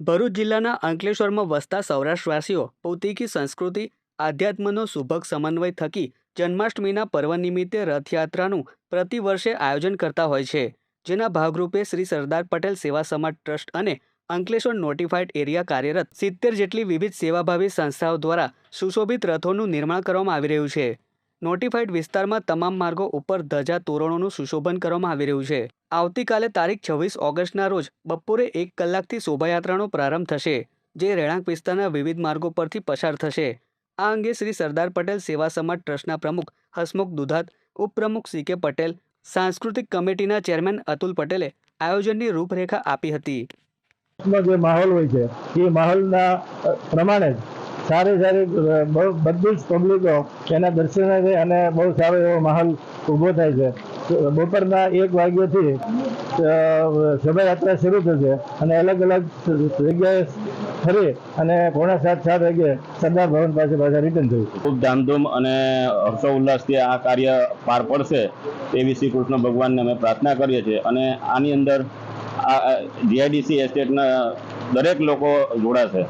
ભરૂચ જિલ્લાના અંકલેશ્વરમાં વસતા સૌરાષ્ટ્રવાસીઓ પૌતિકી સંસ્કૃતિ, આધ્યાત્મનો સુભગ સમન્વય થકી જન્માષ્ટમીના પર્વ નિમિત્તે રથયાત્રાનું પ્રતિ વર્ષે આયોજન કરતા હોય છે. જેના ભાગરૂપે શ્રી સરદાર પટેલ સેવા સમાજ ટ્રસ્ટ અને અંકલેશ્વર નોટિફાઈડ એરિયા કાર્યરત સિત્તેર જેટલી વિવિધ સેવાભાવી સંસ્થાઓ દ્વારા સુશોભિત રથોનું નિર્માણ કરવામાં આવી રહ્યું છે. નોટિફાઈડ વિસ્તારમાં તમામ માર્ગો ઉપર ધજા તોરણોનું સુશોભન કરવામાં આવી રહ્યું છે. આવતીકાલે તારીખ છવ્વીસ ઓગસ્ટના રોજ બપોરે એક કલાકથી શોભાયાત્રાનો પ્રારંભ થશે, જે રહેણાંક વિસ્તારના વિવિધ માર્ગો પરથી પસાર થશે. આ અંગે શ્રી સરદાર પટેલ સેવા સમાજ ટ્રસ્ટના પ્રમુખ હસમુખ દુધાત, ઉપપ્રમુખ સી કે પટેલ, સાંસ્કૃતિક કમિટીના ચેરમેન અતુલ પટેલે આયોજનની રૂપરેખા આપી હતી. જે માહોલ હોય છે, એ માહોલના પ્રમાણે જ સારી સારી બહુ બધી જ પબ્લિકો એના દર્શને છે અને બહુ સારો એવો માહોલ ઊભો થાય છે. બપોરના એક વાગ્યાથી શોભાયાત્રા શરૂ થશે અને અલગ અલગ જગ્યાએ ફરી અને પોણા સાત સાત વાગે સરદાર ભવન પાસે પાછા રિટર્ન થયું. ખૂબ ધામધૂમ અને હર્ષોલ્લાસથી આ કાર્ય પાર પડશે એવી શ્રી કૃષ્ણ ભગવાનને અમે પ્રાર્થના કરીએ છીએ અને આની અંદર આ જીઆઈડીસી એસ્ટેટના દરેક લોકો જોડાશે.